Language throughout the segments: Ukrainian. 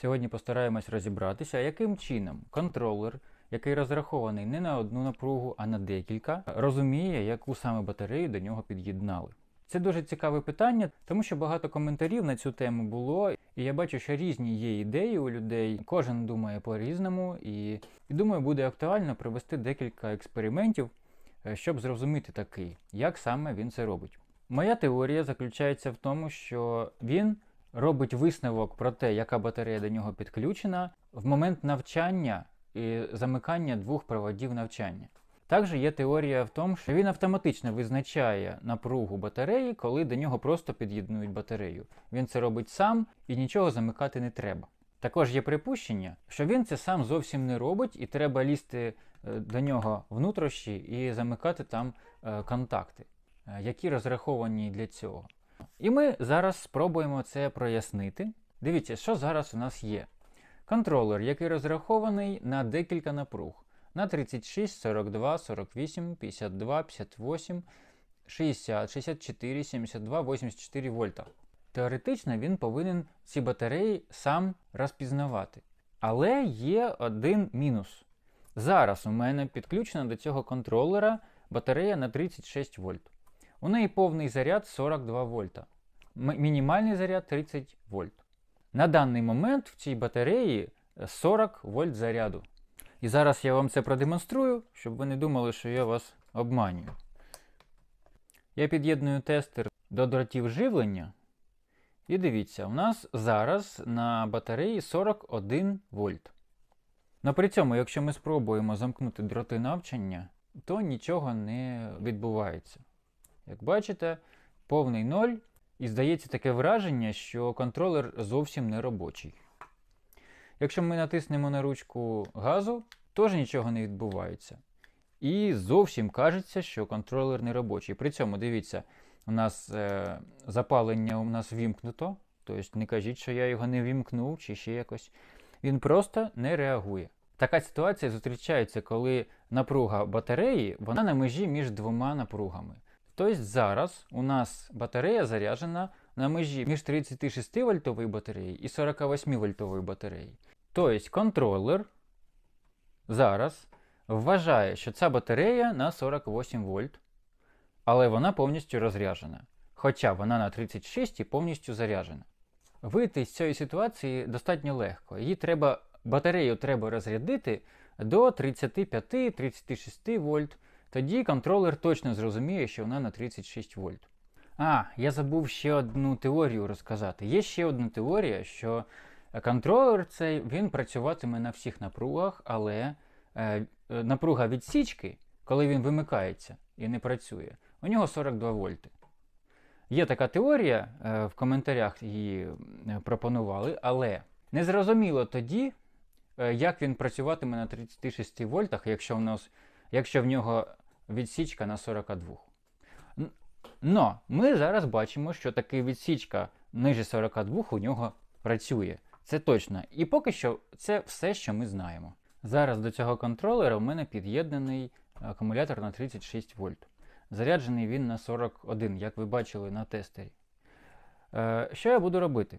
Сьогодні постараємось розібратися, яким чином контролер, який розрахований не на одну напругу, а на декілька, розуміє, яку саме батарею до нього під'єднали. Це дуже цікаве питання, тому що багато коментарів на цю тему було, і я бачу, що різні є ідеї у людей. Кожен думає по-різному, і, і думаю, буде актуально провести декілька експериментів, е, щоб зрозуміти такий, як саме він це робить. Моя теорія заключається в тому, що він робить висновок про те, яка батарея до нього підключена в момент навчання і замикання двох проводів навчання. Також є теорія в тому, що він автоматично визначає напругу батареї, коли до нього просто під'єднують батарею. Він це робить сам і нічого замикати не треба. Також є припущення, що він це сам зовсім не робить, і треба лізти е, до нього внутрішні і замикати там е, контакти, е, які розраховані для цього. І ми зараз спробуємо це прояснити. Дивіться, що зараз у нас є. Контролер, який розрахований на декілька напруг. На 36, 42, 48, 52, 58, 60, 64, 72, 84 вольта. Теоретично він повинен ці батареї сам розпізнавати. Але є один мінус. Зараз у мене підключена до цього контролера батарея на 36 вольт. У неї повний заряд 42 вольта. Мінімальний заряд 30 вольт. На даний момент в цій батареї 40 вольт заряду. І зараз я вам це продемонструю, щоб ви не думали, що я вас обманюю. Я під'єдную тестер до дротів живлення. І дивіться, у нас зараз на батареї 41 вольт. Но при цьому, якщо ми спробуємо замкнути дроти навчання, то нічого не відбувається. Як бачите, повний ноль, і здається таке враження, що контролер зовсім не робочий. Якщо ми натиснемо на ручку газу, теж нічого не відбувається. І зовсім кажеться, що контролер не робочий. При цьому, дивіться, у нас е, запалення у нас вімкнуто. Тобто не кажіть, що я його не вімкнув чи ще якось. Він просто не реагує. Така ситуація зустрічається, коли напруга батареї вона на межі між двома напругами. Тобто зараз у нас батарея заряджена на межі між 36 вольтовою батареєю і 48 вольтовою батареєю. Тобто контролер зараз вважає, що ця батарея на 48 вольт, але вона повністю розряджена. Хоча вона на 36 і повністю заряджена. Вийти з цієї ситуації достатньо легко. Її треба, батарею треба розрядити до 35-36 вольт. Тоді контролер точно зрозуміє, що вона на 36 вольт. А, я забув ще одну теорію розказати. Є ще одна теорія, що контролер цей він працюватиме на всіх напругах, але е, е, напруга відсічки, коли він вимикається і не працює, у нього 42 вольти. Є така теорія, е, в коментарях її е, пропонували, але незрозуміло тоді, е, як він працюватиме на 36 вольтах, якщо в, нас, якщо в нього відсічка на 42. Н- Но ми зараз бачимо, що таки відсічка ниже 42 у нього працює. Це точно. І поки що це все, що ми знаємо. Зараз до цього контролера у мене під'єднаний акумулятор на 36 вольт. Заряджений він на 41, як ви бачили на тестері. Е, що я буду робити?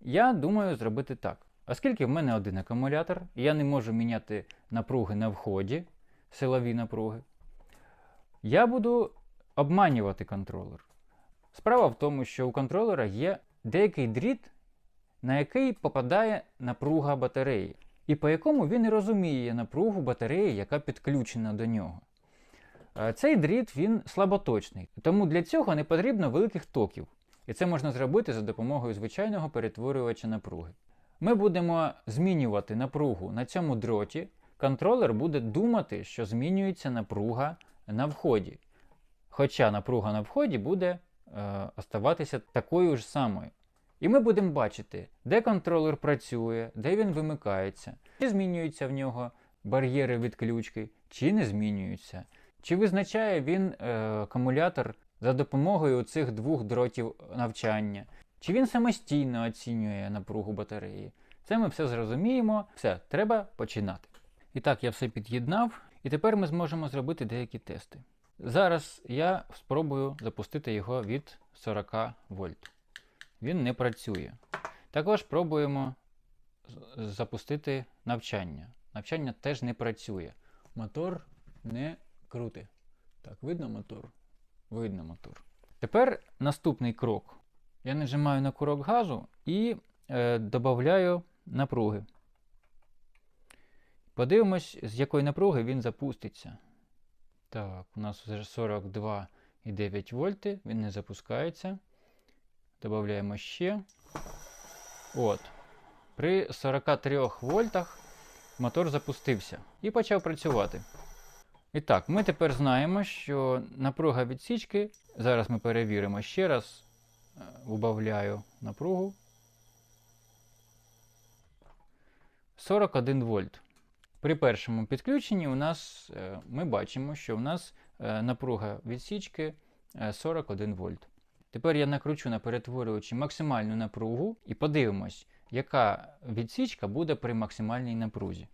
Я думаю зробити так. Оскільки в мене один акумулятор, я не можу міняти напруги на вході, силові напруги, я буду обманювати контролер. Справа в тому, що у контролера є деякий дріт, на який попадає напруга батареї, і по якому він розуміє напругу батареї, яка підключена до нього. Е, Цей дріт він слаботочний, тому для цього не потрібно великих токів. І це можна зробити за допомогою звичайного перетворювача напруги. Ми будемо змінювати напругу на цьому дроті. Контролер буде думати, що змінюється напруга на вході. Хоча напруга на вході буде е, оставатися такою ж самою. І ми будемо бачити, де контролер працює, де він вимикається, чи змінюються в нього бар'єри відключки, чи не змінюються. Чи визначає він е, акумулятор за допомогою цих двох дротів навчання? Чи він самостійно оцінює напругу батареї? Це ми все зрозуміємо. Все, треба починати. І так, я все під'єднав, і тепер ми зможемо зробити деякі тести. Зараз я спробую запустити його від 40 вольт. Він не працює. Також пробуємо запустити навчання. Навчання теж не працює. Мотор не крути. Так, видно мотор? Видно мотор. Тепер наступний крок. Я нажимаю на курок газу і е, додаю напруги. Подивимось, з якої напруги він запуститься. Так, у нас вже 42,9 вольти, він не запускається. Додаємо ще. От. При 43 вольтах мотор запустився і почав працювати. І так, ми тепер знаємо, що напруга відсічки. Зараз ми перевіримо ще раз. Е, Убавляю напругу. 41 вольт. При першому підключенні у нас е, ми бачимо, що у нас е, напруга відсічки е, 41 вольт. Тепер я накручу на перетворювачі максимальну напругу і подивимось, яка відсічка буде при максимальній напрузі.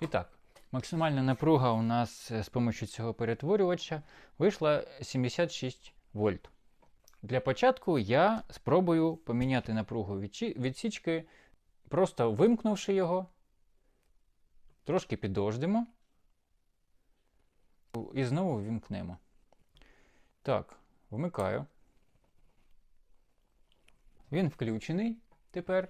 І так, максимальна напруга у нас е, з допомогою цього перетворювача вийшла 76 вольт. Для початку я спробую поміняти напругу відсічки, просто вимкнувши його, трошки підождемо і знову вімкнемо. Так, вмикаю. Він включений тепер.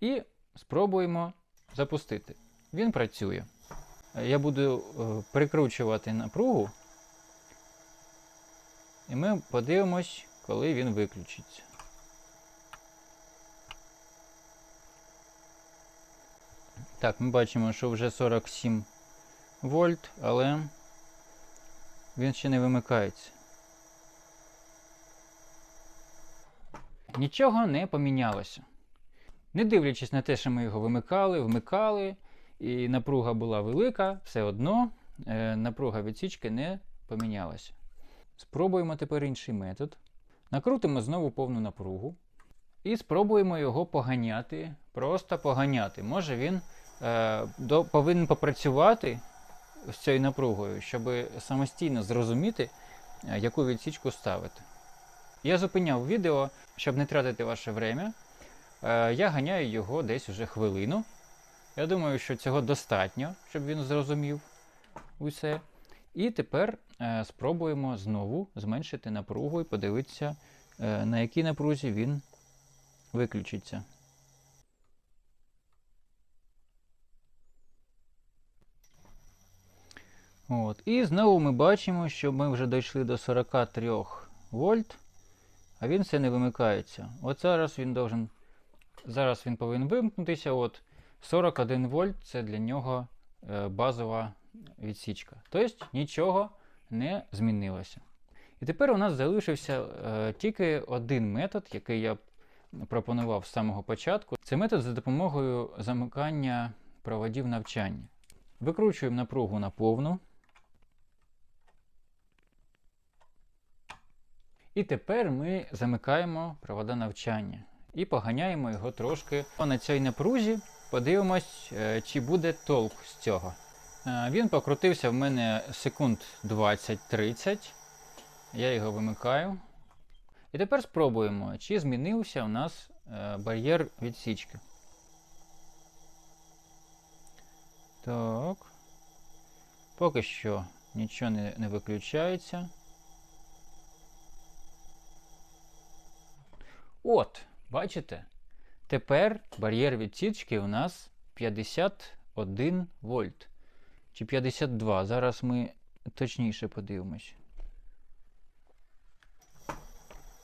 І спробуємо запустити. Він працює. Я буду е, прикручувати напругу. І ми подивимось, коли він виключиться. Так, ми бачимо, що вже 47 вольт, але він ще не вимикається. Нічого не помінялося. Не дивлячись на те, що ми його вимикали, вмикали, і напруга була велика, все одно е, напруга відсічки не помінялася. Спробуємо тепер інший метод. Накрутимо знову повну напругу і спробуємо його поганяти, просто поганяти. Може він е, до, повинен попрацювати з цією напругою, щоб самостійно зрозуміти, е, яку відсічку ставити. Я зупиняв відео, щоб не тратити ваше время. Е, я ганяю його десь уже хвилину. Я думаю, що цього достатньо, щоб він зрозумів усе. І тепер е, спробуємо знову зменшити напругу і подивитися, е, на якій напрузі він виключиться. От. І знову ми бачимо, що ми вже дійшли до 43 вольт, а він все не вимикається. От зараз він должен, зараз він повинен вимкнутися. От 41 вольт це для нього е, базова відсічка. Тобто нічого не змінилося. І тепер у нас залишився е, тільки один метод, який я пропонував з самого початку. Це метод за допомогою замикання проводів навчання. Викручуємо напругу на повну. І тепер ми замикаємо провода навчання і поганяємо його трошки на цій напрузі. Подивимось, е, чи буде толк з цього. Е, Він покрутився в мене секунд 20-30. Я його вимикаю. І тепер спробуємо, чи змінився у нас е, бар'єр відсічки. Так. Поки що нічого не, не виключається. От, бачите? Тепер бар'єр відсічки у нас 51 вольт. Чи 52. Зараз ми точніше подивимось.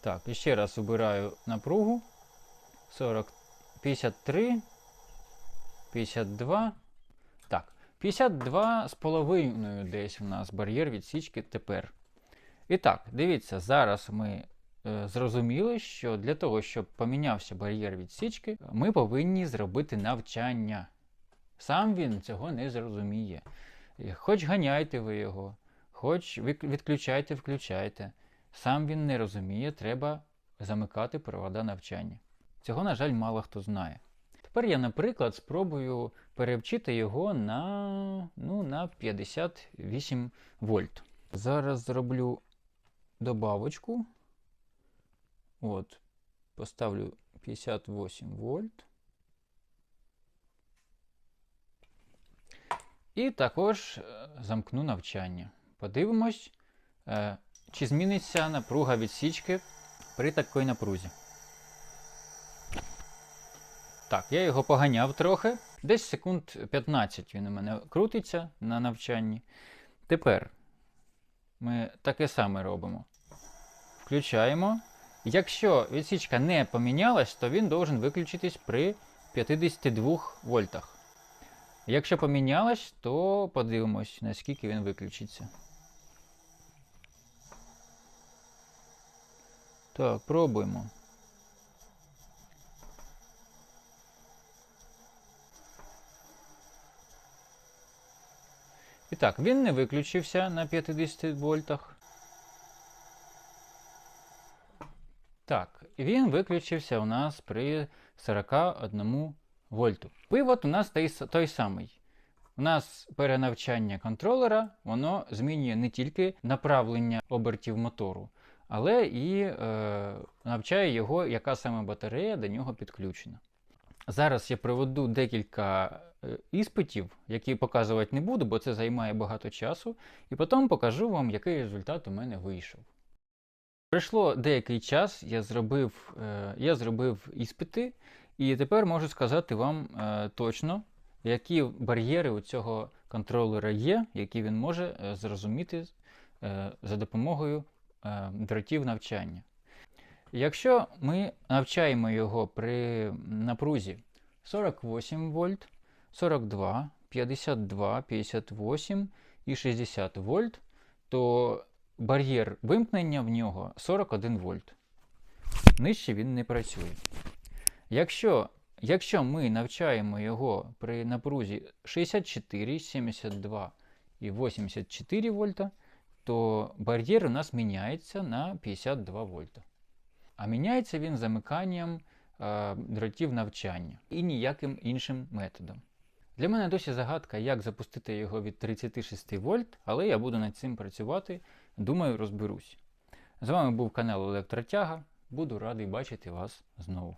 Так, і ще раз обираю напругу. 40, 53, 52. Так, 52 з половиною десь у нас бар'єр відсічки тепер. І так, дивіться, зараз ми е, зрозуміли, що для того, щоб помінявся бар'єр відсічки, ми повинні зробити навчання. Сам він цього не зрозуміє. Хоч ганяйте ви його, хоч відключайте, включайте. Сам він не розуміє, треба замикати провода навчання. Цього, на жаль, мало хто знає. Тепер я, наприклад, спробую перевчити його на, ну, на 58 вольт. Зараз зроблю добавочку. От, поставлю 58 вольт. І також е, замкну навчання. Подивимось, е, чи зміниться напруга відсічки при такій напрузі. Так, я його поганяв трохи. Десь секунд 15 він у мене крутиться на навчанні. Тепер ми таке саме робимо. Включаємо. Якщо відсічка не помінялась, то він должен виключитись при 52 вольтах. Якщо помінялась, то подивимось, наскільки він виключиться. Так, пробуємо. І так, він не виключився на 50 вольтах. Так, він виключився у нас при 41 вольту. Вивод у нас той, самий. У нас перенавчання контролера, воно змінює не тільки направлення обертів мотору, але і е, навчає його, яка саме батарея до нього підключена. Зараз я проведу декілька е, іспитів, які показувати не буду, бо це займає багато часу, і потім покажу вам, який результат у мене вийшов. Пройшло деякий час, я зробив, е, я зробив іспити, і тепер можу сказати вам е, точно, які бар'єри у цього контролера є, які він може е, зрозуміти е, за допомогою дротів навчання. Якщо ми навчаємо його при напрузі 48 вольт, 42, 52, 58 і 60 вольт, то бар'єр вимкнення в нього 41 вольт. Нижче він не працює. Якщо, якщо ми навчаємо його при напрузі 64, 72 і 84 вольта, то бар'єр у нас міняється на 52 вольта. А міняється він замиканням е, дротів навчання і ніяким іншим методом. Для мене досі загадка, як запустити його від 36 вольт, але я буду над цим працювати. Думаю, розберусь. З вами був канал Електротяга. Буду радий бачити вас знову.